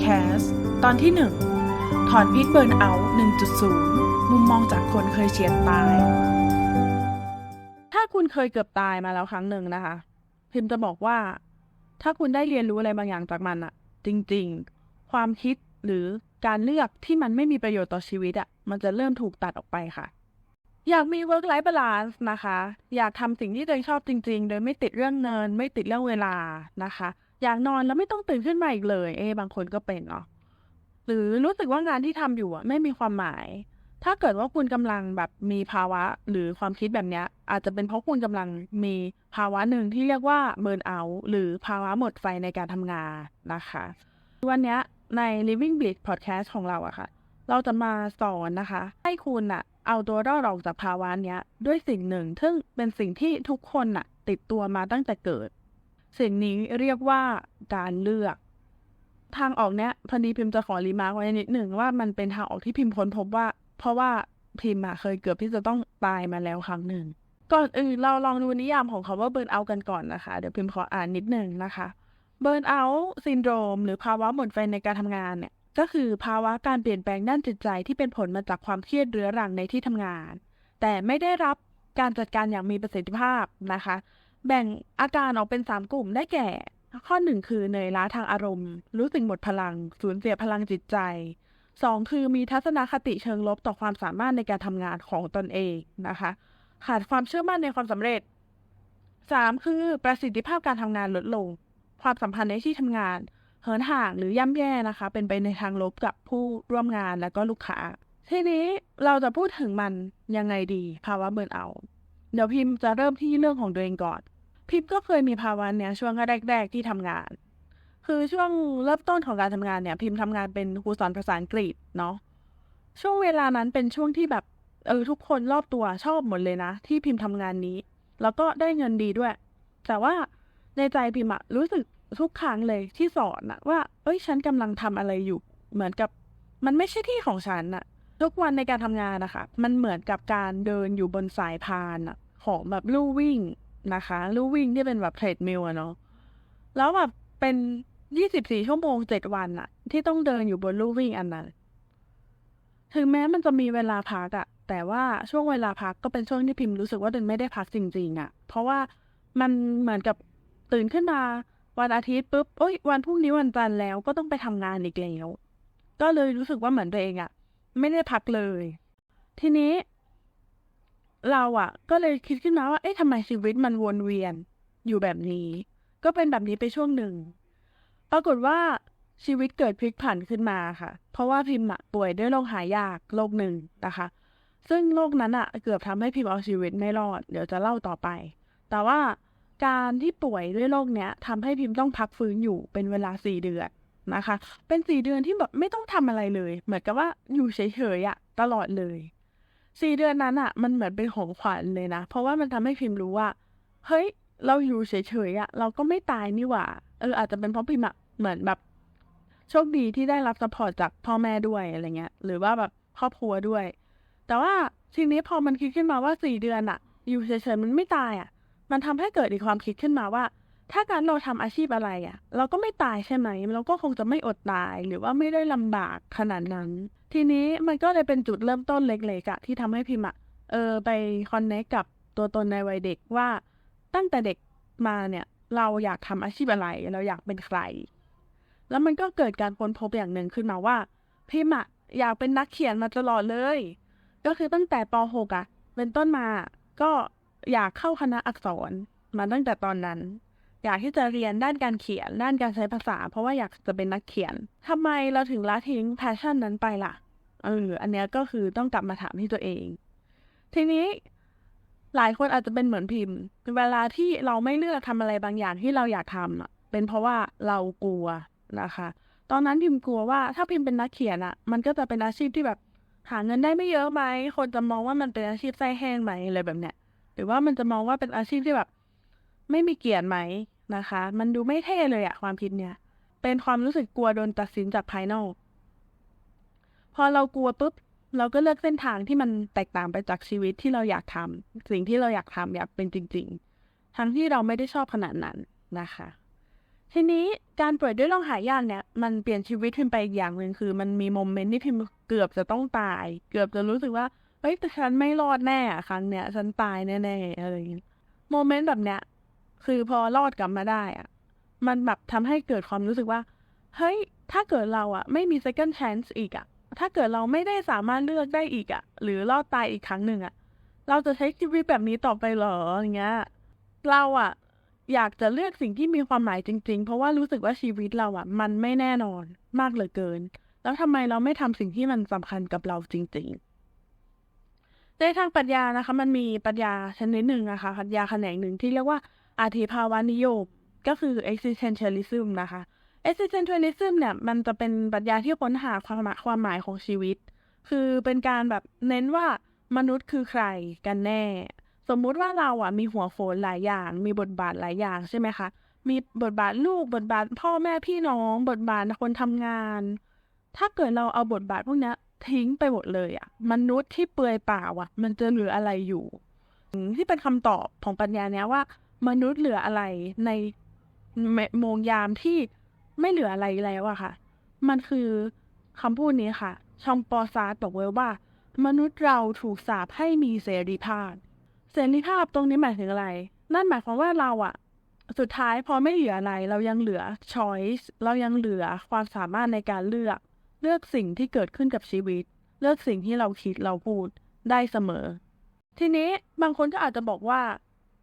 แคสต์ตอนที่ 1 ถอนพิษเบิร์นเอาท์1.0 มุมมองจากคนเคยเฉียดตาย ถ้าคุณเคยเกือบตายมาแล้วครั้งหนึ่งนะคะ พิมจะบอกว่า ถ้าคุณได้เรียนรู้อะไรบางอย่างจากมันอะจริงๆ ความคิดหรือการเลือกที่มันไม่มีประโยชน์ต่อชีวิตอะมันจะเริ่มถูกตัดออกไปค่ะ อยากมี work life balance นะคะ อยากทำสิ่งที่ตัวเองชอบจริง ๆ โดยไม่ติดเรื่องเงิน ไม่ติดเรื่องเวลานะคะ อยากนอนแล้วไม่ต้องตื่นขึ้นมาอีกเลย เอะบางคนก็เป็นเนาะหรือรู้สึกว่างานที่ทำอยู่อะไม่มีความหมาย ถ้าเกิดว่าคุณกำลังแบบมีภาวะหรือความคิดแบบเนี้ย อาจจะเป็นเพราะคุณกำลังมีภาวะหนึ่งที่เรียกว่าเบิร์นเอาท์หรือภาวะหมดไฟในการทำงานนะคะ วันนี้ใน Living Bleed Podcast ของเราอะค่ะ เราจะมาสอนนะคะ ให้คุณอะเอาตัวรอดออกจากภาวะเนี้ย ด้วยสิ่งหนึ่งซึ่งเป็นสิ่งที่ทุกคนอะติดตัวมาตั้งแต่เกิด สิ่งนี้เรียกว่าการเลือก ทางออกเนี้ยพอดีพิมพ์จะขอรีมาร์กไว้นิดหนึ่งว่ามันเป็นทางออกที่พิมพ์ค้นพบว่า เพราะว่าพิมพ์เคยเกือบที่จะต้องตายมาแล้วครั้งหนึ่งก่อนอื่นเราลองดูนิยามของคาว่าเบิร์นเอากันก่อนนะคะ เดี๋ยวพิมพ์ขออ่านนิดหนึ่งนะคะเบิร์นเอาซินโดรมหรือภาวะหมดไฟในการทำงานเนี่ยก็คือภาวะการเปลี่ยนแปลงด้านจิตใจที่เป็นผลมาจากความเครียดเรื้อรังในที่ทำงาน แต่ไม่ได้รับการจัดการอย่างมีประสิทธิภาพนะคะ แบ่งอาการออกเป็น3กลุ่มได้แก่ ข้อ1คือเหนื่อยล้าทางอารมณ์ รู้สึกหมดพลัง สูญเสียพลังจิตใจ2คือมีทัศนคติเชิงลบต่อความสามารถในการทำงานของตนเองนะคะ ขาดความเชื่อมั่นในความสำเร็จ3คือประสิทธิภาพการทำงานลดลง ความสัมพันธ์ในที่ทำงาน เหินห่างหรือย่ำแย่นะคะ เป็นไปในทางลบกับผู้ร่วมงานและก็ลูกค้า ทีนี้เราจะพูดถึงมันยังไงดีภาวะเบิร์นเอา เดี๋ยวพิมพ์จะเริ่มที่เรื่องของตัวเองก่อน พิมพ์ก็เคยมีภาวะเนี้ยช่วงแรก ๆ ที่ทำงาน คือช่วงเริ่มต้นของการทำงานเนี่ย พิมพ์ทำงานเป็นครูสอนภาษาอังกฤษเนาะช่วงเวลานั้นเป็นช่วงที่แบบเออทุกคนรอบตัวชอบหมดเลยนะ ที่พิมพ์ทำงานนี้ แล้วก็ได้เงินดีด้วย แต่ว่าในใจพิมพ์อะรู้สึกทุกครั้งเลยที่สอนอะว่า เอ้ย ฉันกำลังทำอะไรอยู่ เหมือนกับ มันไม่ใช่ที่ของฉันอะทุกวันในการทำงานนะคะ มันเหมือนกับการเดินอยู่บนสายพานอะของแบบลู่วิ่ง นะคะลู่วิ่งที่เป็นแบบเทรดมิลอะเนาะแล้วแบบเป็นยี่สิบสี่ชั่วโมงเจ็ดวันอะที่ต้องเดินอยู่บนลู่วิ่งอันนั้นถึงแม้มันจะมีเวลาพักอะแต่ว่าช่วงเวลาพักก็เป็นช่วงที่พิมพ์รู้สึกว่าตัวเองไม่ได้พักจริงๆอะเพราะว่ามันเหมือนกับตื่นขึ้นมาวันอาทิตย์ปุ๊บโอ้ยวันพรุ่งนี้วันจันทร์แล้วก็ต้องไปทำงานอีกแล้วก็เลยรู้สึกว่าเหมือนตัวเองอะไม่ได้พักเลย ทีนี้ เราอะก็เลยคิดขึ้นมาว่า เอ๊ะทำไมชีวิตมันวนเวียนอยู่แบบนี้ ก็เป็นแบบนี้ไปช่วงหนึ่ง ปรากฏว่าชีวิตเกิดพลิกผันขึ้นมาค่ะ เพราะว่าพิมพ์ป่วยด้วยโรคหายากโรคหนึ่งนะคะ ซึ่งโรคนั้นอะเกือบทำให้พิมพ์เอาชีวิตไม่รอด เดี๋ยวจะเล่าต่อไป แต่ว่าการที่ป่วยด้วยโรคเนี้ยทำให้พิมพ์ต้องพักฟื้นอยู่เป็นเวลาสี่เดือนนะคะ เป็นสี่เดือนที่แบบไม่ต้องทำอะไรเลย เหมือนกับว่าอยู่เฉยๆอะตลอดเลย สี่เดือนนั้นอะมันเหมือนเป็นของขวัญเลยนะ เพราะว่ามันทำให้พิมพ์รู้ว่า เฮ้ย เราอยู่เฉยๆอะเราก็ไม่ตายนี่หว่า เอออาจจะเป็นเพราะพิมพ์อะเหมือนแบบโชคดีที่ได้รับสปอร์ตจากพ่อแม่ด้วยอะไรเงี้ย หรือว่าแบบครอบครัวด้วย แต่ว่าทีนี้พอมันคิดขึ้นมาว่าสี่เดือนอะอยู่เฉยๆมันไม่ตายอะมันทำให้เกิดอีกความคิดขึ้นมาว่า ถ้าการเราทำอาชีพอะไรอะเราก็ไม่ตายใช่ไหมเราก็คงจะไม่อดตายหรือว่าไม่ได้ลำบากขนาดนั้น ทีนี้มันก็เลยเป็นจุดเริ่มต้นเล็กๆอะที่ทำให้พิมพ์อะเออไปคอนเนคกับตัวตนในวัยเด็กว่าตั้งแต่เด็กมาเนี่ยเราอยากทำอาชีพอะไร เราอยากเป็นใคร แล้วมันก็เกิดการค้นพบอย่างหนึ่งขึ้นมาว่า พิมพ์อะอยากเป็นนักเขียนมาตลอดเลย ก็คือตั้งแต่ป .6 อะเป็นต้นมาก็อยากเข้าคณะอักษรมาตั้งแต่ตอนนั้น อยากที่จะเรียนด้านการเขียนด้านการใช้ภาษา เพราะว่าอยากจะเป็นนักเขียนทำไมเราถึงละทิ้งแพชชั่นนั้นไปล่ะ เอออันเนี้ยก็คือต้องกลับมาถามที่ตัวเอง ทีนี้หลายคนอาจจะเป็นเหมือนพิมพ์ เวลาที่เราไม่เลือกทำอะไรบางอย่างที่เราอยากทำอะ เป็นเพราะว่าเรากลัวนะคะ ตอนนั้นพิมพ์กลัวว่าถ้าพิมพ์เป็นนักเขียนอะ มันก็จะเป็นอาชีพที่แบบหาเงินได้ไม่เยอะไหม คนจะมองว่ามันเป็นอาชีพไส้แห้งไหมอะไรแบบเนี้ย หรือว่ามันจะมองว่าเป็นอาชีพที่แบบ ไม่มีเกียรติไหมนะคะ มันดูไม่เท่เลยอะความคิดเนี้ย เป็นความรู้สึกกลัวโดนตัดสินจากภายนอก พอเรากลัวปุ๊บเราก็เลือกเส้นทางที่มันแตกต่างไปจากชีวิตที่เราอยากทำสิ่งที่เราอยากทำอยากเป็นจริง ๆ ทั้งที่เราไม่ได้ชอบขนาดนั้นนะคะ ทีนี้การป่วยด้วยโรคหายากเนี่ย มันเปลี่ยนชีวิตพิมไปอีกอย่างหนึ่งคือ มันมีโมเมนต์ที่พิมเกือบจะต้องตาย เกือบจะรู้สึกว่าเฮ้ยแต่ฉันไม่รอดแน่อะครั้งเนี้ยฉันตายแน่ๆอะไรอย่างเงี้ยโมเมนต์แบบเนี้ยคือพอรอดกลับมาได้อะมันแบบทำให้เกิดความรู้สึกว่า เฮ้ย ถ้าเกิดเราอะไม่มี second chance อีกอะ ถ้าเกิดเราไม่ได้สามารถเลือกได้อีกอะหรือรอดตายอีกครั้งหนึ่งอะเราจะใช้ชีวิตแบบนี้ต่อไปเหรออย่างเงี้ย เราอะอยากจะเลือกสิ่งที่มีความหมายจริง ๆ เพราะว่ารู้สึกว่าชีวิตเราอะมันไม่แน่นอนมากเหลือเกิน แล้วทำไมเราไม่ทำสิ่งที่มันสำคัญกับเราจริง ๆในทางปรัชญานะคะ มันมีปรัชญาชนิดหนึ่งนะคะปรัชญาแขนงหนึ่งที่เรียกว่าอาธิภาวานิยม ก็คือ existentialism นะคะ existentialism เนี่ยมันจะเป็นปรัชญาที่ค้นหาความหมายความหมายของชีวิต คือเป็นการแบบเน้นว่ามนุษย์คือใครกันแน่ สมมุติว่าเราอะมีหัวโขนหลายอย่าง มีบทบาทหลายอย่างใช่ไหมคะ มีบทบาทลูกบทบาทพ่อแม่พี่น้อง บทบาทคนทำงาน ถ้าเกิดเราเอาบทบาทพวกนี้ทิ้งไปหมดเลยอะ มนุษย์ที่เปลือยเปล่าอะ มันจะเหลืออะไรอยู่ที่เป็นคำตอบของปัญญาเนี้ยว่า มนุษย์เหลืออะไรในโมงยามที่ ไม่เหลืออะไรแล้วอะค่ะ มันคือคำพูดนี้ค่ะ ชองปอซาร์ตบอกไว้ว่า มนุษย์เราถูกสาปให้มีเสรีภาพ เสรีภาพตรงนี้หมายถึงอะไร นั่นหมายความว่าเราอะสุดท้ายพอไม่เหลืออะไร เรายังเหลือ choice เรายังเหลือความสามารถในการเลือก เลือกสิ่งที่เกิดขึ้นกับชีวิต เลือกสิ่งที่เราคิดเราพูดได้เสมอ ทีนี้บางคนก็อาจจะบอกว่า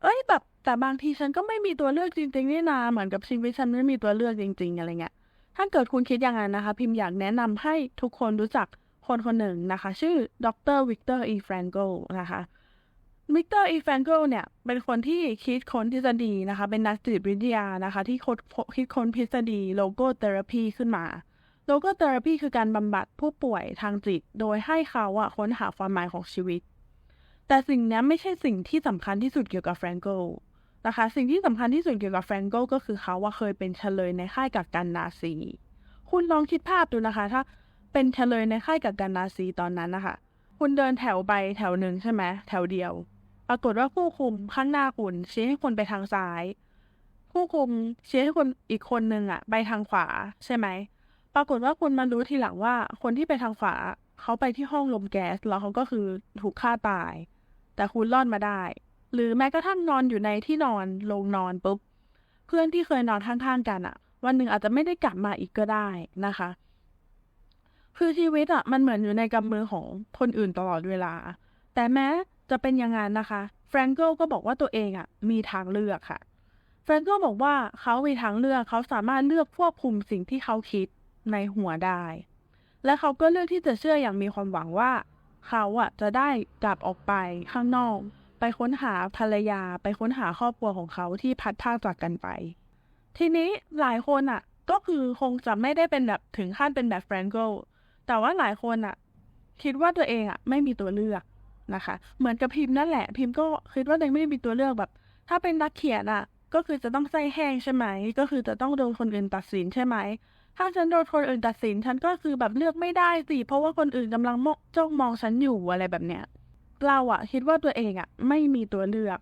เอ้ยแบบ แต่บางทีฉันก็ไม่มีตัวเลือกจริงๆนี่นาเหมือนกับชีวิตฉันไม่มีตัวเลือกจริง ๆ อะไรเงี้ย ถ้าเกิดคุณคิดอย่างนั้นนะคะ พิมพ์อยากแนะนำให้ทุกคนรู้จักคนคนหนึ่งนะคะ ชื่อดรวิกเตอร์อีแฟรงโกนะคะวิกเตอร์อีแฟรงโกเนี่ย เป็นคนที่คิดค้นทฤษฎีนะคะ เป็นนักจิตวิทยานะคะ ที่คิดคิดค้นทฤษฎีโลโกเทอราพีขึ้นมาโลโกเทอราพีคือการบำบัดผู้ป่วยทางจิต โดยให้เขาอะค้นหาความหมายของชีวิต แต่สิ่งนี้ไม่ใช่สิ่งที่สำคัญที่สุดเกี่ยวกับแฟรงโก นะคะ สิ่งที่สำคัญที่สุดเกี่ยวกับแฟรงโกก็คือเขาว่าเคยเป็นเฉลยในค่ายกักกันนาซี คุณลองคิดภาพดูนะคะ ถ้าเป็นเฉลยในค่ายกักกันนาซีตอนนั้นนะคะ คุณเดินแถวไปแถวหนึ่งใช่ไหมแถวเดียว ปรากฏว่าผู้คุมข้างหน้าคุณชี้ให้คนไปทางซ้าย ผู้คุมชี้ให้คนอีกคนหนึ่งอะไปทางขวาใช่ไหม ปรากฏว่าคุณมารู้ทีหลังว่าคนที่ไปทางขวาเขาไปที่ห้องลมแก๊สแล้วเขาก็คือถูกฆ่าตาย แต่คุณรอดมาได้ หรือแม้กระทั่งนอนอยู่ในที่นอนลงนอนปุ๊บ เพื่อนที่เคยนอนข้างๆกันอะวันหนึ่งอาจจะไม่ได้กลับมาอีกก็ได้นะคะ คือชีวิตอะมันเหมือนอยู่ในกำมือของคนอื่นตลอดเวลา แต่แม้จะเป็นอย่างนั้นนะคะแฟรงโกก็บอกว่าตัวเองอะมีทางเลือกค่ะแฟรงโกบอกว่าเขามีทางเลือกเขาสามารถเลือกควบคุมสิ่งที่เขาคิดในหัวได้ และเขาก็เลือกที่จะเชื่ออย่างมีความหวังว่า เขาอะจะได้กลับออกไปข้างนอก ไปค้นหาภรรยาไปค้นหาครอบครัวของเขาที่พัดพากจากกันไป ทีนี้หลายคนอะ ก็คือคงจะไม่ได้เป็นแบบถึงขั้นเป็นแบบแฟรงโกแต่ว่าหลายคนอะ คิดว่าตัวเองอะ ไม่มีตัวเลือกนะคะ เหมือนกับพิมพ์นั่นแหละ พิมพ์ก็คิดว่าตัวเองไม่มีตัวเลือกแบบ ถ้าเป็นนักเขียนอะ ก็คือจะต้องใจแห้งใช่ไหมก็คือจะต้องโดนคนอื่นตัดสินใช่ไหมถ้าฉันโดนคนอื่นตัดสินฉันก็คือแบบเลือกไม่ได้สิเพราะว่าคนอื่นกำลังมจ้องมองฉันอยู่อะไรแบบเนี้ย เราอะคิดว่าตัวเองอะไม่มีตัวเลือก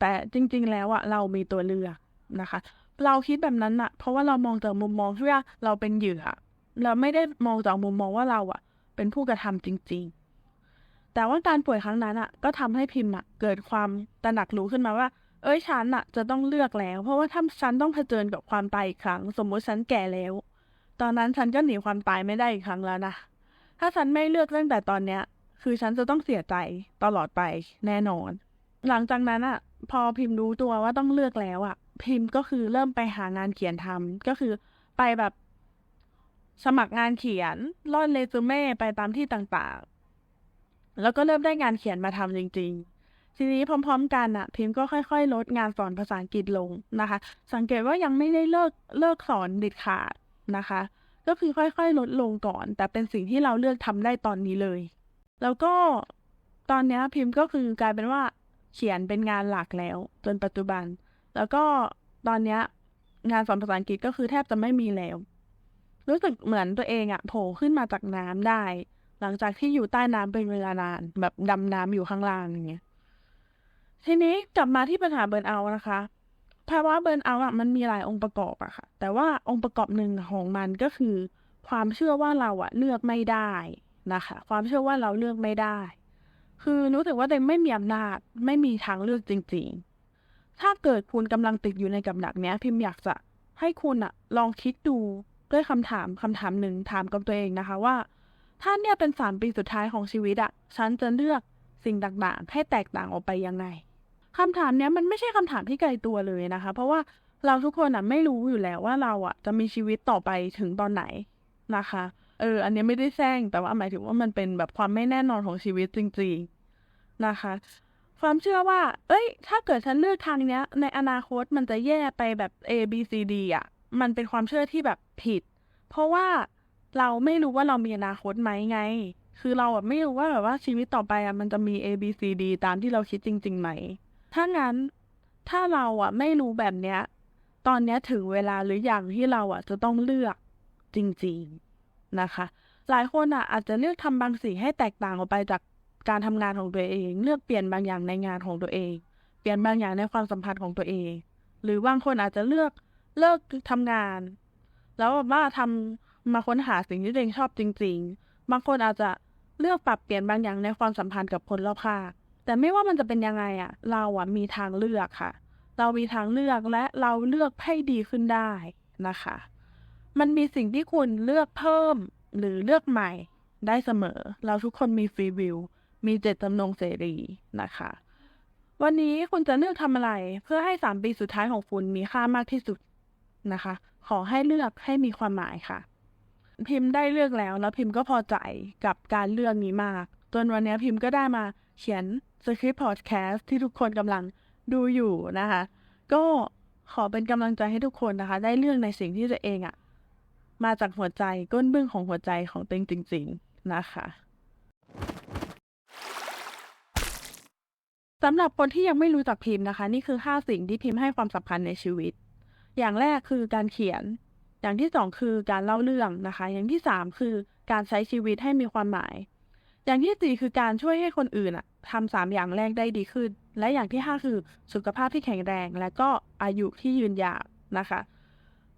แต่จริง ๆ แล้วอะเรามีตัวเลือกนะคะ เราคิดแบบนั้นอะเพราะว่าเรามองจากมุมมองที่ว่าเราเป็นเหยื่อ เราไม่ได้มองจากมุมมองว่าเราอะเป็นผู้กระทำจริง ๆ แต่ว่าการป่วยครั้งนั้นอะก็ทำให้พิมพ์อะเกิดความตระหนักรู้ขึ้นมาว่า เอ้ยฉันอะจะต้องเลือกแล้ว เพราะว่าถ้าฉันต้องเผชิญกับความตายอีกครั้ง สมมติฉันแก่แล้ว ตอนนั้นฉันก็หนีความตายไม่ได้อีกครั้งแล้วนะถ้าฉันไม่เลือกตั้งแต่ตอนเนี้ย คือฉันจะต้องเสียใจตลอดไปแน่นอน หลังจากนั้นอะพอพิมพ์รู้ตัวว่าต้องเลือกแล้วอะพิมพ์ก็คือเริ่มไปหางานเขียนทำก็คือไปแบบสมัครงานเขียนล่อนเรซูเม่ไปตามที่ต่างๆ แล้วก็เริ่มได้งานเขียนมาทำจริง ๆ ทีนี้พร้อม ๆ กันอะพิมพ์ก็ค่อย ๆ ลดงานสอนภาษาอังกฤษลงนะคะ สังเกตว่ายังไม่ได้เลิกเลิกสอนเด็ดขาดนะคะ ก็คือค่อย ๆ ลดลงก่อน แต่เป็นสิ่งที่เราเลือกทำได้ตอนนี้เลย แล้วก็ตอนนี้พิมพ์ก็คือกลายเป็นว่า เขียนเป็นงานหลักแล้ว จนปัจจุบัน แล้วก็ตอนนี้งานสอนภาษาอังกฤษก็คือแทบจะไม่มีแล้ว รู้สึกเหมือนตัวเองอะโผล่ขึ้นมาจากน้ำได้ หลังจากที่อยู่ใต้น้ำเป็นเวลานาน แบบดำน้ำอยู่ข้างล่างอย่างเงี้ยทีนี้กลับมาที่ปัญหาเบิร์นเอานะคะภาวะเบิร์นเอาอะมันมีหลายองค์ประกอบอะค่ะ แต่ว่าองค์ประกอบหนึ่งของมันก็คือ ความเชื่อว่าเราอะเลือกไม่ได้ นะคะ ความเชื่อว่าเราเลือกไม่ได้ คือรู้สึกว่าตัวเองไม่มีอำนาจ ไม่มีทางเลือกจริง ๆ ถ้าเกิดคุณกำลังติดอยู่ในกับดักเนี้ย พิมพ์อยากจะให้คุณอะลองคิดดูด้วยคำถามคำถามหนึ่งถามกับตัวเองนะคะว่า ถ้าเนี่ยเป็นสามปีสุดท้ายของชีวิตอะฉันจะเลือกสิ่งต่างๆ ให้แตกต่างออกไปยังไงคำถามเนี้ยมันไม่ใช่คำถามที่ไกลตัวเลยนะคะ เพราะว่าเราทุกคนอะไม่รู้อยู่แล้วว่าเราอะจะมีชีวิตต่อไปถึงตอนไหนนะคะ เออ อันนี้ไม่ได้แซงแต่ว่าหมายถึงว่ามันเป็นแบบความไม่แน่นอนของชีวิตจริงๆนะคะ ความเชื่อว่า เอ้ย ถ้าเกิดฉันเลือกทางเนี้ย ในอนาคตมันจะแย่ไปแบบ A B C D อะ มันเป็นความเชื่อที่แบบผิด เพราะว่าเราไม่รู้ว่าเรามีอนาคตไหมไง คือเราแบบไม่รู้ว่าแบบว่าชีวิตต่อไปอะมันจะมี A B C D ตามที่เราคิดจริงๆไหม ถ้างั้น ถ้าเราอะไม่รู้แบบเนี้ย ตอนเนี้ยถึงเวลาหรืออย่างที่เราอะจะต้องเลือกจริงๆ นะคะ หลายคนอะอาจจะเลือกทำบางสิ่งให้แตกต่างออกไปจากการทำงานของตัวเอง เลือกเปลี่ยนบางอย่างในงานของตัวเอง เปลี่ยนบางอย่างในความสัมพันธ์ของตัวเอง หรือบางคนอาจจะเลือกเลิกทำงาน แล้วว่าทำมาค้นหาสิ่งที่ตัวเองชอบจริง ๆ บางคนอาจจะเลือกปรับเปลี่ยนบางอย่างในความสัมพันธ์กับคนรอบข้างแต่ไม่ว่ามันจะเป็นยังไงอะเราอะมีทางเลือกค่ะ เรามีทางเลือกและเราเลือกให้ดีขึ้นได้นะคะ มันมีสิ่งที่คุณเลือกเพิ่มหรือเลือกใหม่ได้เสมอ เราทุกคนมีฟรีวิว มีเจตจำนงเสรีนะคะ วันนี้คุณจะเลือกทำอะไร เพื่อให้สามปีสุดท้ายของคุณมีค่ามากที่สุดนะคะ ขอให้เลือกให้มีความหมายค่ะ พิมพ์ได้เลือกแล้วแล้วพิมพ์ก็พอใจกับการเลือกนี้มาก จนวันนี้พิมพ์ก็ได้มาเขียนสคริปต์พอดแคสต์ที่ทุกคนกำลังดูอยู่นะคะ ก็ขอเป็นกำลังใจให้ทุกคนนะคะ ได้เลือกในสิ่งที่ตัวเองอะ มาจากหัวใจก้นบึ้งของหัวใจของตัวเองจริง ๆ นะคะสำหรับคนที่ยังไม่รู้จักพิมพ์นะคะ นี่คือ 5 สิ่งที่พิมพ์ให้ความสำคัญในชีวิต อย่างแรกคือการเขียน อย่างที่สองคือการเล่าเรื่องนะคะ อย่างที่สามคือการใช้ชีวิตให้มีความหมาย อย่างที่สี่คือการช่วยให้คนอื่นอะทำสามอย่างแรกได้ดีขึ้น และอย่างที่ห้าคือสุขภาพที่แข็งแรง และก็อายุที่ยืนยาวนะคะ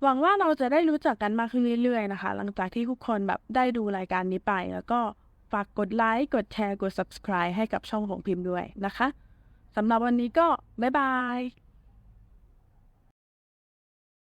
หวังว่าเราจะได้รู้จักกันมากขึ้นเรื่อยๆนะคะ หลังจากที่ทุกคนแบบได้ดูรายการนี้ไป แล้วก็ฝากกดไลค์ กดแชร์ กด subscribe ให้กับช่องของพิมพ์ด้วยนะคะสำหรับวันนี้ก็บ๊ายบาย